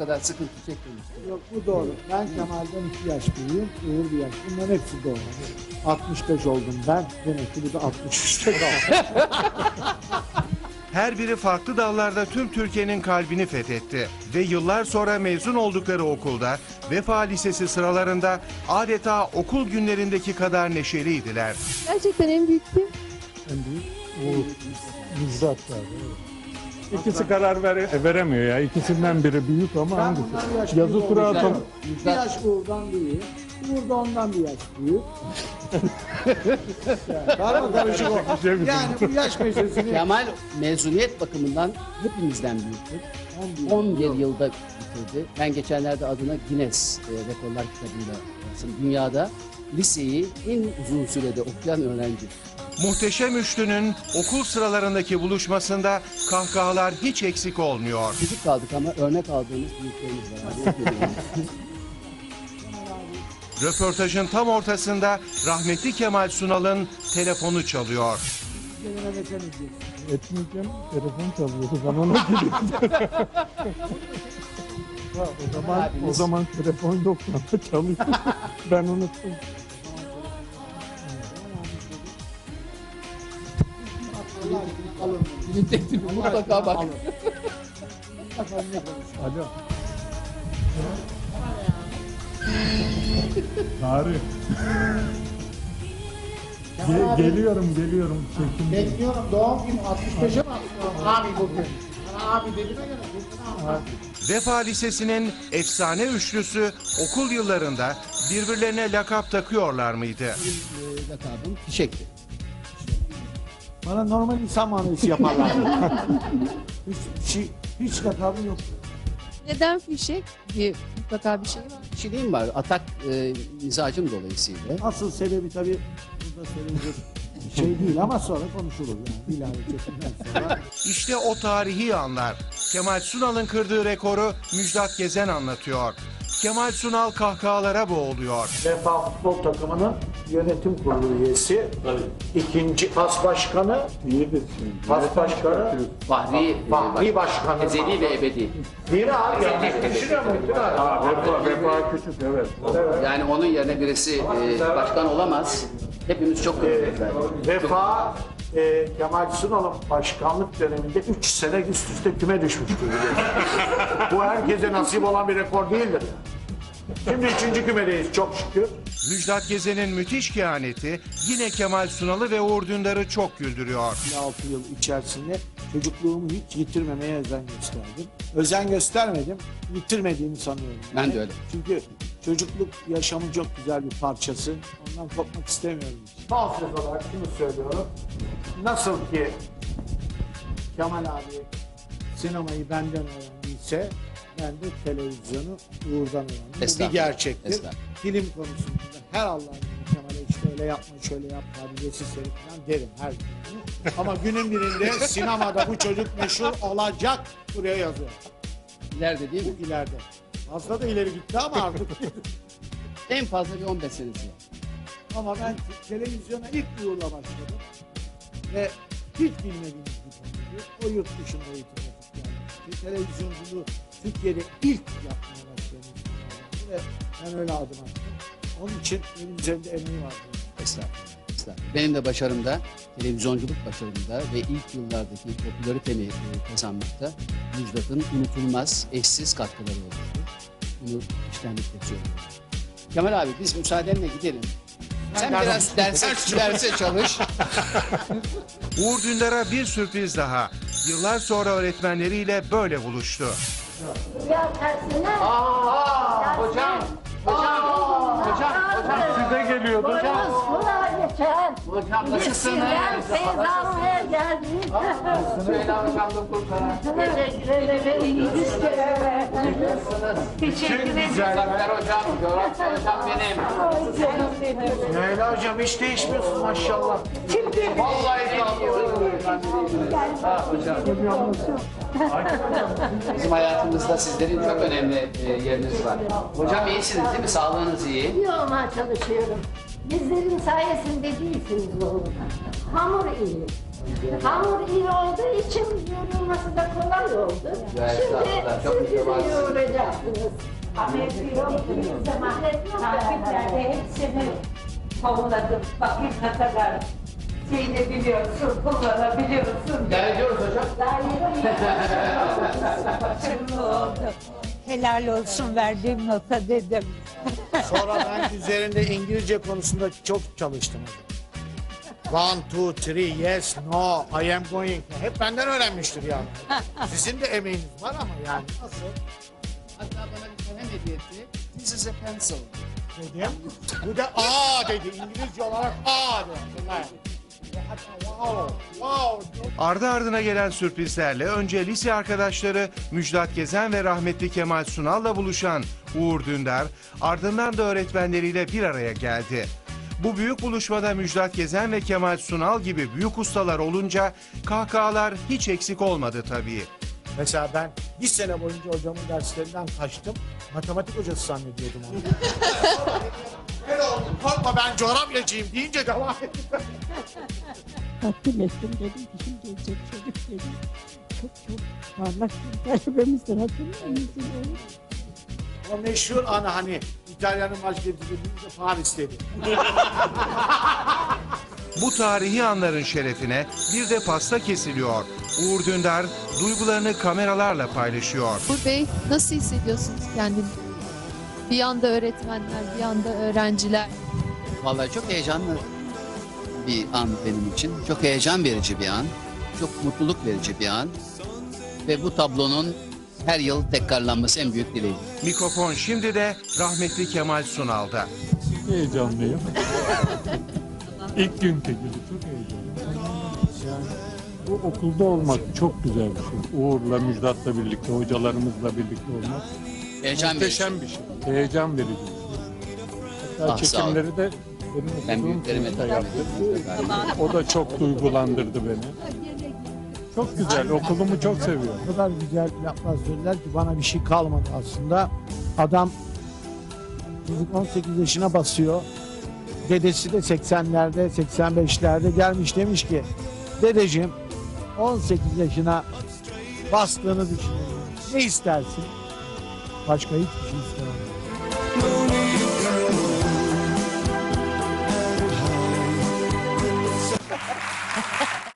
kadar sıkıntı çekmemiştim. Yok bu doğru. Ben Kemal'den iki yaş büyüğüm. Uğur bir yaş. Bunların hepsi doğru. 65 oldum ben. Demek ki bu da 63'te kaldı. Her biri farklı dallarda tüm Türkiye'nin kalbini fethetti. Ve yıllar sonra mezun oldukları okulda Vefa Lisesi sıralarında adeta okul günlerindeki kadar neşeliydiler. Gerçekten en büyük kim? En büyük Uğur. Müjdat var. İkisi karar vere- veremiyor ya. İkisinden biri büyük ama Ben hangisi? bundan bir yaş Yazı büyük tura olacağım. atalım. Bir yaş Uğur'dan büyüğüm. Uğur da ondan bir yaş büyük. yani, karma karışık o. şey mi? Yani bu yaş meselesini Kemal mezuniyet bakımından hepimizden büyüktü. en büyük. 11 yılda bitirdi. Ben geçenlerde adına Guinness e, Rekorlar kitabında yazdım. Dünyada liseyi en uzun sürede okuyan öğrenci. Muhteşem üçlünün okul sıralarındaki buluşmasında kahkahalar hiç eksik olmuyor. Çocuk kaldık ama örnek aldığımız büyüklerimiz var. Röportajın tam ortasında rahmetli Kemal Sunal'ın telefonu çalıyor. Etmeyeceğim. Telefon çalıyordu. Ona gidiyordum. Ha, o zaman o zaman telefon yoktu ama çalıyor. ben unuttum. Teklifi mutlaka bak. Alo. Tarih. Ge- geliyorum, geliyorum. Çekim. Bekliyorum doğum günü 65'e mi atlıyorum abi bugün? Bana abi dediğine göre bugün abi. Vefa Lisesi'nin efsane üçlüsü okul yıllarında birbirlerine lakap takıyorlar mıydı? E, lakabım Fişek'ti. Bana normal insan muamelesi yaparlar. hiç, şey, hiç lakabı yok. Neden fişek? Bir mutlaka bir şey var. Kişiliğim var. Atak e, mizacım dolayısıyla. Asıl sebebi tabii burada söylenecek bir şey değil ama sonra konuşulur yani. İlave sonra. İşte o tarihi anlar. Kemal Sunal'ın kırdığı rekoru Müjdat Gezen anlatıyor. Kemal Sunal kahkahalara boğuluyor. Vefa Futbol Takımı'nın yönetim kurulu üyesi. ikinci pas başkanı. Pas başkanı. Fahri, Fahri başkanı. Ezeli ve ebedi. Biri abi. Yani, düşünüyor musun? Vefa, vefa küçük evet. Yani onun yerine birisi e, başkan olamaz. Hepimiz çok kırıldık zaten. Vefa e, Kemal Sunal'ın başkanlık döneminde 3 sene üst üste küme düşmüştü. Bu herkese nasip olan bir rekor değildir. Şimdi üçüncü kümedeyiz çok şükür. Müjdat Gezen'in müthiş kehaneti yine Kemal Sunal'ı ve Uğur Dündar'ı çok güldürüyor. 6 yıl içerisinde çocukluğumu hiç yitirmemeye özen gösterdim. Özen göstermedim, yitirmediğimi sanıyorum. Ben de öyle. Çünkü çocukluk yaşamın çok güzel bir parçası. Ondan kopmak istemiyorum. Son söz olarak şunu söylüyorum. Nasıl ki Kemal abi sinemayı benden öğrendiyse de televizyonu Uğur'dan öğrendim. Bu bir Estağfurullah, gerçektir. estağfurullah. Film konusunda her Allah'ın günü Kemal'e işte öyle yapma şöyle yap kabiliyetsiz herif falan derim her gün. Ama günün birinde sinemada bu çocuk meşhur olacak buraya yazıyor. İleride değil mi? Bu ileride. Fazla da ileri gitti ama artık. En fazla bir 15 senesi var. ama ben televizyona ilk Uğur'la başladım. Ve hiç bilmediğimiz bir konuydu. O yurt dışında eğitim yapıp gelmişti. Televizyonculuğu Türkiye'de ilk yapmaya başlayan ve ben öyle adım attım. Onun için benim üzerimde emeği vardı. Estağfurullah. Estağfurullah. Benim de başarımda, televizyonculuk başarımda ve ilk yıllardaki popülaritemi e, kazanmakta Müjdat'ın unutulmaz, eşsiz katkıları olmuştu. Bunu içtenlikle söylüyorum. Kemal abi biz müsaadenle gidelim. Sen Ben- biraz derse, derse çalış. Uğur Dündar'a bir sürpriz daha. Yıllar sonra öğretmenleriyle böyle buluştu. Ya tersine. hocam, hocam, hocam, hocam. Size geliyordu. Geçen. Hocam Gitsinler Feyza'ya geldi. Leyla hocam da kurtaran. Teşekkür ederim. Verdiniz. Teşekkür ederim. Zafer hocam, coğrafya hocam benim. Leyla hocam hiç değişmiyorsun maşallah. Şimdi Vallahi Bizim hayatımızda sizlerin çok önemli e, yeriniz var. Hocam iyisiniz değil mi? Sağlığınız iyi. iyi olmaya çalışıyorum. Bizlerin sayesinde değilsiniz oğlum. Hamur iyi, Hamur iyi olduğu için yoğrulması da kolay oldu. Ya Şimdi siz mütevazısınız. yoğuracaksınız. Olduğu zaman tariflerde hepsini kovladım. Bakayım ne kadar şeyini biliyorsun, kullanabiliyorsun. ediyoruz hocam. Daha yeni Başarılı oldu. Helal olsun verdiğim nota dedim. Sonra ben üzerinde İngilizce konusunda çok çalıştım. One, two, three, yes, no, I am going. Hep benden öğrenmiştir yani. Sizin de emeğiniz var ama yani nasıl Hatta bana bir kalem hediye etti. This is a pencil. dedim. Bu da aa dedi. İngilizce olarak aa dedi. Hatta wow, wow. Ardı ardına gelen sürprizlerle önce lise arkadaşları Müjdat Gezen ve rahmetli Kemal Sunal'la buluşan Uğur Dündar, ardından da öğretmenleriyle bir araya geldi. Bu büyük buluşmada Müjdat Gezen ve Kemal Sunal gibi büyük ustalar olunca kahkahalar hiç eksik olmadı tabii. Mesela ben bir sene boyunca hocamın derslerinden kaçtım. Matematik hocası zannediyordum onu. Korkma ben coğrafyacıyım deyince devam ettim. takdim ettim dedim ki şimdi gelecek çocuk dedim. Çok çok parlak bir talebemizdir hatırlıyor musun? O meşhur ana hani İtalya'nın başkenti dediğimizde Paris dedi. Bu tarihi anların şerefine bir de pasta kesiliyor. Uğur Dündar duygularını kameralarla paylaşıyor. Uğur Bey nasıl hissediyorsunuz kendini? Bir yanda öğretmenler, bir yanda öğrenciler. Vallahi çok heyecanlı bir an benim için. Çok heyecan verici bir an. Çok mutluluk verici bir an. Ve bu tablonun her yıl tekrarlanması en büyük dileğim. Mikrofon şimdi de rahmetli Kemal Sunal'da. Heyecanlıyım. İlk günkü gibi çok heyecanlıyım. Yani bu okulda olmak çok güzel bir şey. Uğur'la, Müjdat'la birlikte, hocalarımızla birlikte olmak Heyecan verici. muhteşem bir şey. Heyecan verici bir şey. Hatta Ah, çekimleri de Ben büyüklerime de yaptı. O da çok duygulandırdı beni. Çok güzel, okulumu çok seviyorum. O kadar güzel laflar söylediler ki bana bir şey kalmadı aslında. Adam çocuk 18 yaşına basıyor. Dedesi de 80'lerde 85'lerde gelmiş demiş ki dedeciğim 18 yaşına bastığını düşünüyorum. Ne istersin? Başka hiçbir şey istemem.